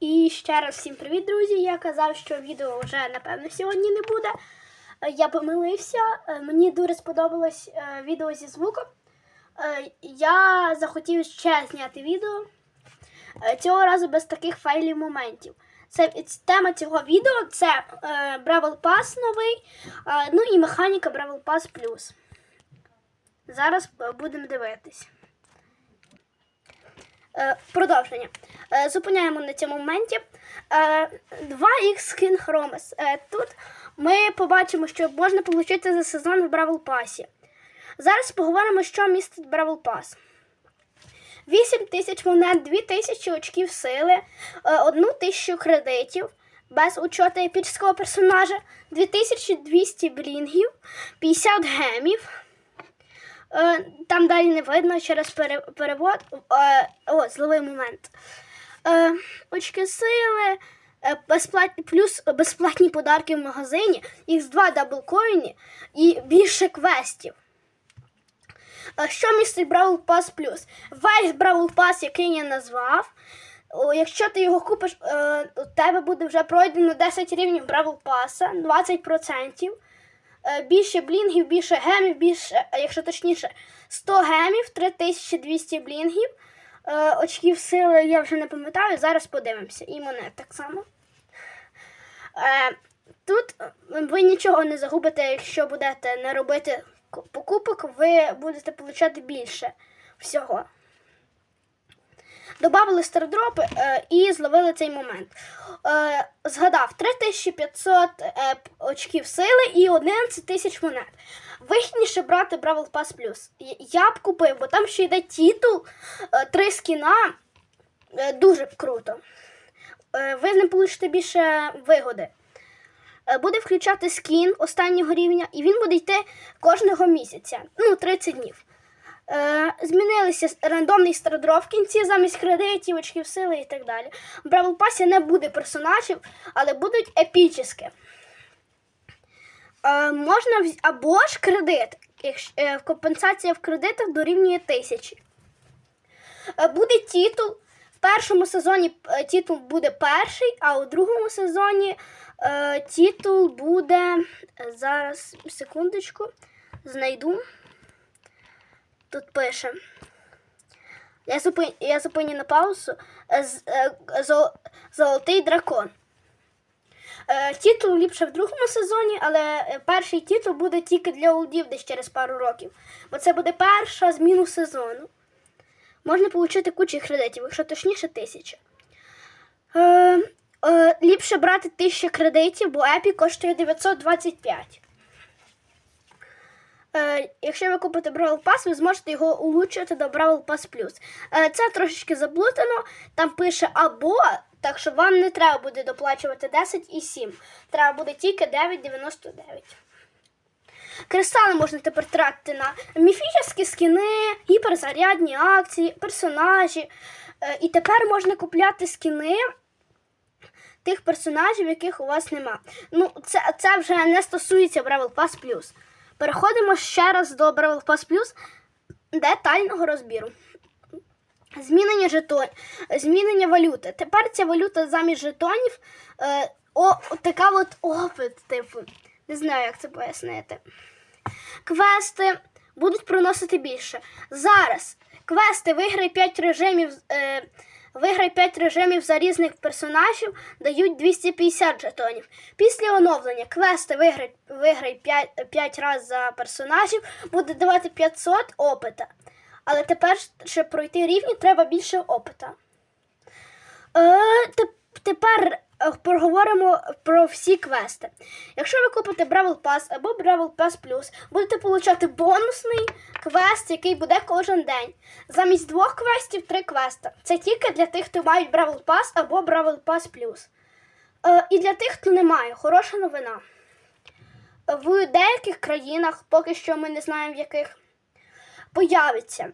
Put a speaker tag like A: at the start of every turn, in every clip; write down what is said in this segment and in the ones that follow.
A: І ще раз всім привіт, друзі. Я казав, що відео вже напевно сьогодні не буде. Е, Я помилився. Е, Мені дуже сподобалось е, відео зі звуком. Я захотів ще зняти відео. Цього разу без таких файлів моментів. Це тема цього відео це Бравл Pass новий, ну і механіка Бравл Pass Plus. Зараз будемо дивитись. Е, Продовження. Е, Зупиняємо на цьому моменті. Е, 2х Skin. Е, Тут ми побачимо, що можна отримати за сезон в Бравл Пасі. Зараз поговоримо, що містить Бравл Пас. 8 тисяч монет, 2 тисячі очків сили, 1 тисячу кредитів без учету епічного персонажа, 2200 блінгів, 50 гемів. Е, Там далі не видно через перевод. Е, О, зловий момент. Е, Очки сили, безплатні, плюс безплатні подарки в магазині, їх 2 даблкоїні і більше квестів. Що містить Бравл Пас Плюс? Весь Бравл Пас, який я назвав. Якщо ти його купиш, у тебе буде вже пройдено 10 рівнів Бравл Паса, 20%. Е, Більше блінгів, більше гемів, більше, е, якщо точніше, 100 гемів, 3200 блінгів. Е, Очків сили я вже не пам'ятаю, зараз подивимося. І монет так само. Тут ви нічого не загубите, якщо будете не робити покупок, ви будете отримати більше всього. Добавили стардропи е, і зловили цей момент. Е, згадав 3500 е, очків сили і 11 тисяч монет. Вигідніше брати Бравл Pass Plus. Я- б купив, бо там ще йде титул, е, три скіна. Е, дуже круто. Е, ви ним получите більше вигоди. Е, Буде включати скін останнього рівня, і він буде йти кожного місяця, ну, 30 днів. Е, змінилися рандомний стардроп в кінці замість кредитів, очків сили і так далі. В Бравл Пасі не буде персонажів, але будуть епічні. Е, можна вз- або ж кредит. Е, компенсація в кредитах дорівнює тисячі. Буде титул. В першому сезоні титул буде перший, а у другому сезоні титул буде. Зараз секундочку, знайду. Тут пише. Я, зупин... я зупиню на паузу. Е, е, зо- Золотий дракон. Е, Титул ліпше в другому сезоні, але перший титул буде тільки для олдів десь через пару років. Бо це буде перша зміну сезону. Можна отримати кучу кредитів, якщо точніше тисяча. Ліпше брати 1000 кредитів, бо епі коштує 925. Е, якщо ви купите Бравл Pass, ви зможете його улучшити до Бравл Pass Plus. Е, це трошечки заблутано. Там пише або, так що вам не треба буде доплачувати 10 і 7. Треба буде тільки 9,99. Кристали можна тепер тратити на міфічні скіни, гіперзарядні акції, персонажі. Е, і тепер можна купляти скіни тих персонажів, яких у вас нема. Ну, це, це вже не стосується Бравл Pass Plus. Переходимо ще раз до Бравл Pass Plus детального розбіру. Змінення жетон, змінення валюти. Тепер ця валюта замість жетонів. Е, о, така от опит, типу. Не знаю, як це пояснити. Квести будуть приносити більше. Зараз квести виграй 5 режимів. Е, Виграй 5 режимів за різних персонажів дають 250 жетонів. Після оновлення квести виграй, виграй 5, 5 разів за персонажів буде давати 500 опита. Але тепер, щоб пройти рівні, треба більше опита. Е, тепер поговоримо про всі квести. Якщо ви купите Бравл Pass або Бравл Pass Plus, будете отримати бонусний квест, який буде кожен день. Замість двох квестів три квеста. Це тільки для тих, хто мають Бравл Pass або Бравл Pass Plus. Е, і для тих, хто не має, хороша новина. В деяких країнах, поки що ми не знаємо в яких, появиться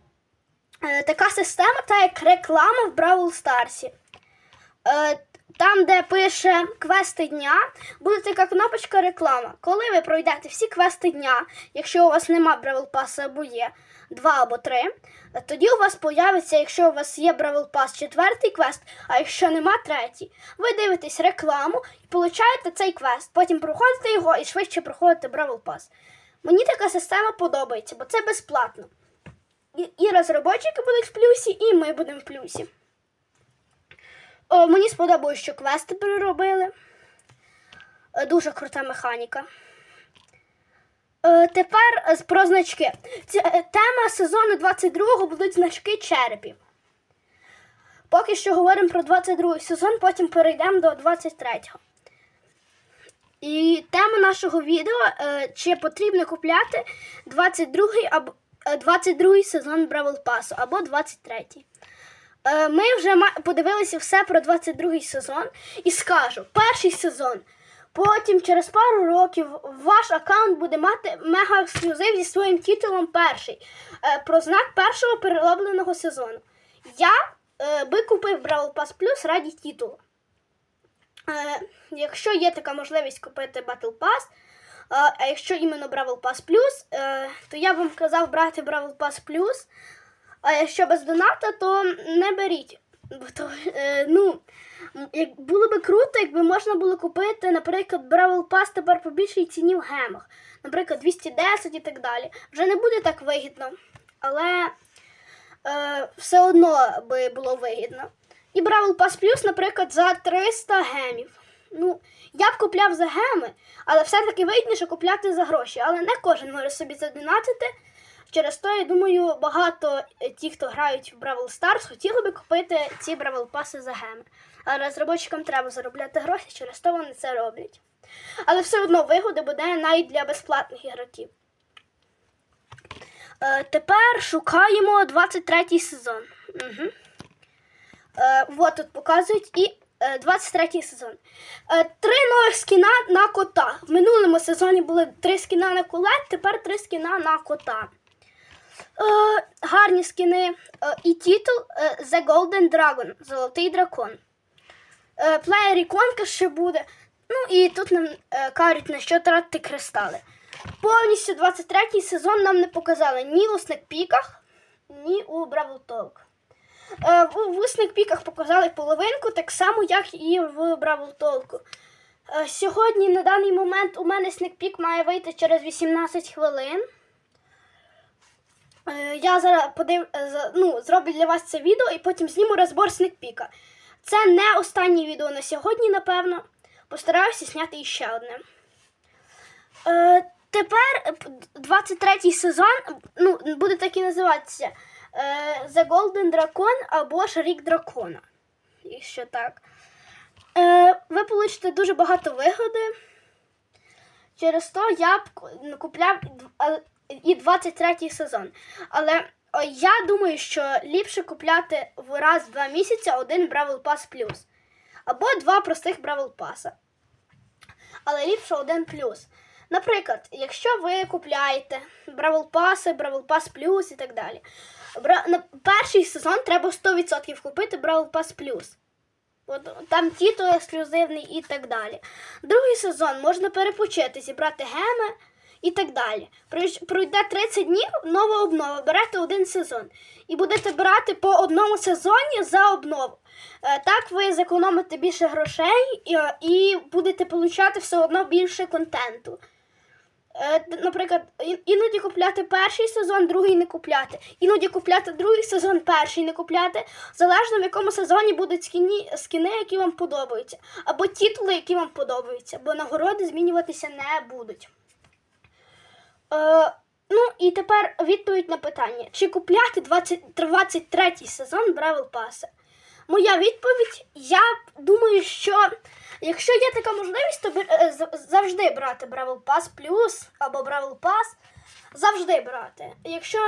A: е, така система, та як реклама в Бравл Старсі. Е, там, де пише квести дня, буде така кнопочка реклама. Коли ви пройдете всі квести дня, якщо у вас нема Бравл Паса або є два або три, тоді у вас появиться, якщо у вас є Бравл Пас, четвертий квест, а якщо нема третій, ви дивитесь рекламу і получаєте цей квест. Потім проходите його і швидше проходите Бравл Пас. Мені така система подобається, бо це безплатно. І, розробники будуть в плюсі, і ми будемо в плюсі. О, мені сподобалось, що квести переробили. Е, Дуже крута механіка. Е, Тепер е, про значки. Ця, е, тема сезону 22-го будуть значки черепів. Поки що говоримо про 22 сезон, потім перейдемо до 23-го. І тема нашого відео е, чи потрібно купляти 22-й або е, 22-й сезон Бравл Пасу або 23-й. Е, Ми вже подивилися все про 22-й сезон і скажу: перший сезон. Потім через пару років ваш аккаунт буде мати мега ексклюзив зі своїм титулом перший е, про знак першого переробленого сезону. Я е, би купив Бравл Pass Plus раді титулу. Якщо є така можливість купити Battle Pass, а якщо іменно Бравл Pass Plus, то я вам казав брати Бравл Pass Plus. А якщо без доната, то не беріть. То, е, ну, як було би круто, якби можна було купити, наприклад, Бравл Пас тепер по більшій ціні в гемах. Наприклад, 210 і так далі. Вже не буде так вигідно, але е, все одно би було вигідно. І Бравл Пас Плюс, наприклад, за 300 гемів. Ну, я б купляв за геми, але все-таки вигідніше купляти за гроші. Але не кожен може собі задонатити. Через то, я думаю, багато е, ті, хто грають в Бравл Stars, хотіли би купити ці Бравл Паси за геми. Але розробникам треба заробляти гроші, через то вони це роблять. Але все одно вигода буде навіть для безплатних ігроків. Е, тепер шукаємо 23 сезон. Угу. Е, от тут показують і е, 23 сезон. Е, три нових скіна на кота. В минулому сезоні були три скіна на кулет, тепер три скіна на кота. Е, гарні скіни. Е, і титул е, The Golden Dragon. Золотий дракон. Плеєр іконка ще буде. Ну і тут нам кажуть, на що тратити кристали. Повністю 23 сезон нам не показали ні у снекпіках, ні у Бравл Толк. В, снекпіках показали половинку, так само, як і в Бравл Толку. Сьогодні, на даний момент, у мене снекпік має вийти через 18 хвилин. Е, Я зараз подив... е, ну, зроблю для вас це відео і потім зніму розбор снекпіка. Це не останнє відео на сьогодні, напевно. Постараюся зняти іще одне. Е, тепер е, п- 23 сезон ну, буде так і називатися е, The Golden Dragon або ж Рік Дракона. Якщо так. Е, ви получите дуже багато вигоди. Через то я б купляв і дв- але- і 23 сезон. Але я думаю, що ліпше купляти в раз в два місяці один Бравл Пас плюс. Або два простих Бравл Паса. Але ліпше один плюс. Наприклад, якщо ви купляєте Бравл Паси, Бравл Пас Плюс і так далі. На перший сезон треба 100% купити Бравл Пас Плюс. От, там тітул ексклюзивний і так далі. Другий сезон можна перепочити, зібрати геми і так далі. Пройде 30 днів, нова обнова, берете один сезон. І будете брати по одному сезоні за обнову. Е, Так ви зекономите більше грошей і, будете получати все одно більше контенту. Е, Наприклад, іноді купляти перший сезон, другий не купляти. Іноді купляти другий сезон, перший не купляти. Залежно в якому сезоні будуть скіні, скіни, які вам подобаються. Або титули, які вам подобаються, бо нагороди змінюватися не будуть. Е, ну і тепер відповідь на питання: чи купляти 20, 23 сезон Бравл Паса? Моя відповідь: я думаю, що якщо є така можливість, то е, завжди брати Бравл Пас Плюс або Бравл Пас. Завжди брати. Якщо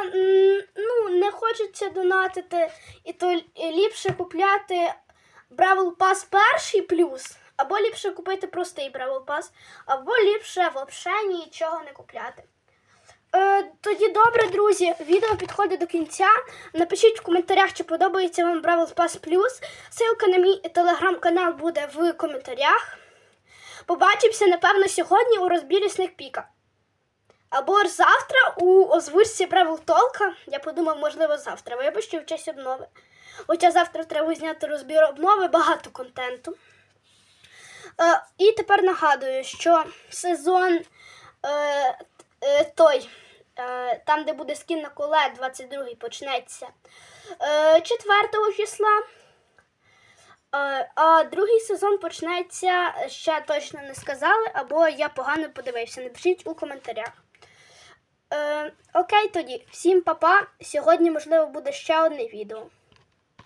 A: ну, не хочеться донатити, і то ліпше купляти Бравл Пас перший плюс, або ліпше купити простий Бравл Пас, або ліпше взагалі нічого не купляти. Е, тоді добре, друзі. Відео підходить до кінця. Напишіть в коментарях, чи подобається вам Бравл Pass Plus. Ссылка на мій телеграм-канал буде в коментарях. Побачимося, напевно, сьогодні у розбірі Снекпіка. Або ж завтра у озвучці Бравл Толка. Я подумав, можливо, завтра. Вибачте, в честь обнови. Хоча завтра треба зняти розбір обнови, багато контенту. Е, і тепер нагадую, що сезон е, е, той, е, там, де буде скін на коле, 22-й почнеться е, 4 числа. Е, а другий сезон почнеться, ще точно не сказали, або я погано подивився. Напишіть у коментарях. Е, окей, тоді, всім па-па. Сьогодні, можливо, буде ще одне відео.